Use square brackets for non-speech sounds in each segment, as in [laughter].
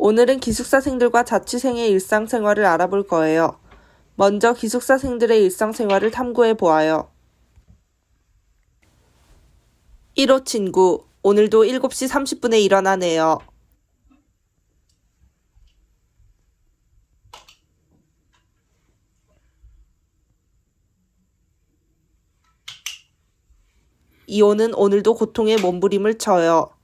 오늘은 기숙사생들과 자취생의 일상생활을 알아볼 거예요. 먼저 기숙사생들의 일상생활을 탐구해 보아요. 1호 친구, 오늘도 7시 30분에 일어나네요. 이호는 오늘도 고통에 몸부림을 쳐요.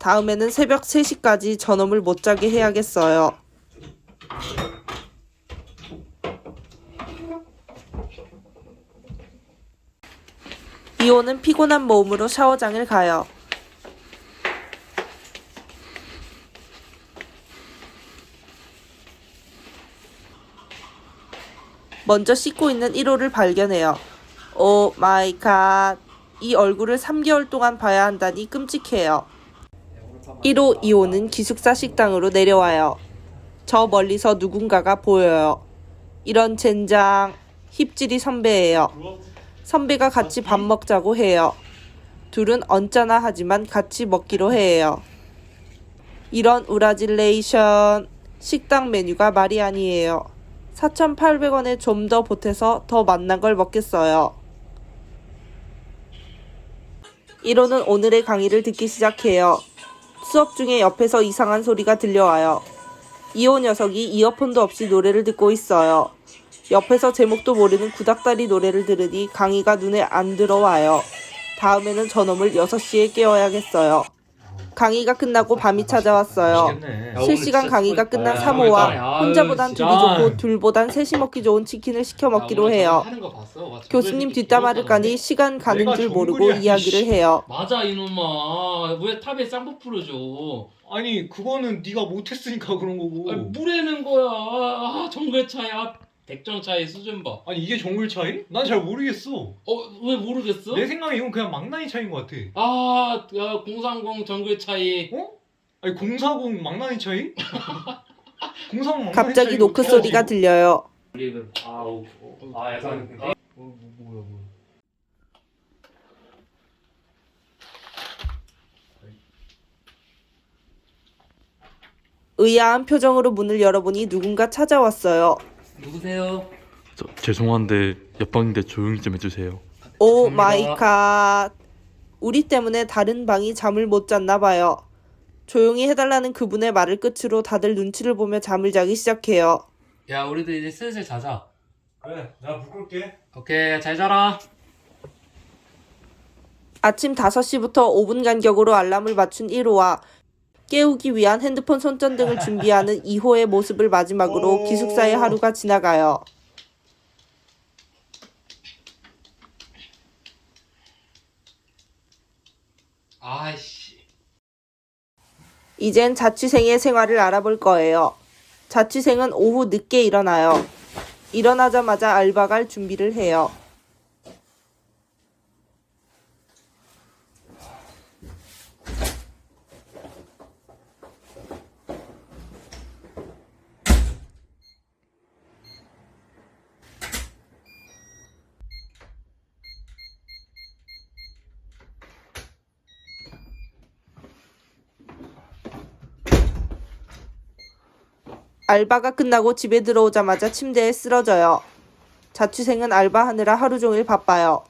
다음에는 새벽 3시까지 저놈을 못 자게 해야겠어요. 이호는 피곤한 몸으로 샤워장을 가요. 먼저 씻고 있는 1호를 발견해요. 오 마이 갓. 이 얼굴을 3개월 동안 봐야 한다니 끔찍해요. 1호, 2호는 기숙사 식당으로 내려와요. 저 멀리서 누군가가 보여요. 이런 젠장, 힙질이 선배예요. 선배가 같이 밥 먹자고 해요. 둘은 언짢아 하지만 같이 먹기로 해요. 이런 우라질레이션, 식당 메뉴가 말이 아니에요. 4,800원에 좀 더 보태서 더 맛난 걸 먹겠어요. 1호는 오늘의 강의를 듣기 시작해요. 수업 중에 옆에서 이상한 소리가 들려와요. 이호 녀석이 이어폰도 없이 노래를 듣고 있어요. 옆에서 제목도 모르는 구닥다리 노래를 들으니 강의가 눈에 안 들어와요. 다음에는 저놈을 6시에 깨워야겠어요. 강의가 끝나고 밤이 찾아왔어요. 실시간 강의가 끝난 3호와 혼자보단 둘이 좋고 둘보단 셋이 먹기 좋은 치킨을 시켜 먹기로 해요. 교수님 뒷담화를 까니 시간 가는 줄 모르고 이야기를 해요. 맞아 이놈아 왜 탑에 쌍꺼풀을 줘? 아니 그거는 네가 못했으니까 그런 거고. 뭐라는 거야? 아 정글차야. 100점 차이 수준 봐. 아니 이게 정글 차이? 난 잘 모르겠어. 어 왜 모르겠어? 내 생각에 이건 그냥 망나니 차이인 것 같아. 아, 아 야, 030 정글 차이. 어? 아니 040 망나니 차이? [laughs] 040 갑자기 차이 노크 소리가 들려요. 아우. 아 약간 아, 아 어, 뭐, 뭐야 뭐. 의아한 표정으로 문을 열어보니 누군가 찾아왔어요. 누구세요? 저, 죄송한데 옆방인데 조용히 좀 해주세요. 오. 마이 갓. 우리 때문에 다른 방이 잠을 못 잤나 봐요. 조용히 해달라는 그분의 말을 끝으로 다들 눈치를 보며 잠을 자기 시작해요. 야 우리도 이제 슬슬 자자 그래 내가 불 끌게. 오케이 잘 자라 아침 5시부터 5분 간격으로 알람을 맞춘 1호와 깨우기 위한 핸드폰 손전등을 준비하는 [laughs] 2호의 모습을 마지막으로 오. 기숙사의 하루가 지나가요. 아이씨 이젠 자취생의 생활을 알아볼 거예요. 자취생은 오후 늦게 일어나요. 일어나자마자 알바 갈 준비를 해요. 알바가 끝나고 집에 들어오자마자 침대에 쓰러져요. 자취생은 알바하느라 하루 종일 바빠요.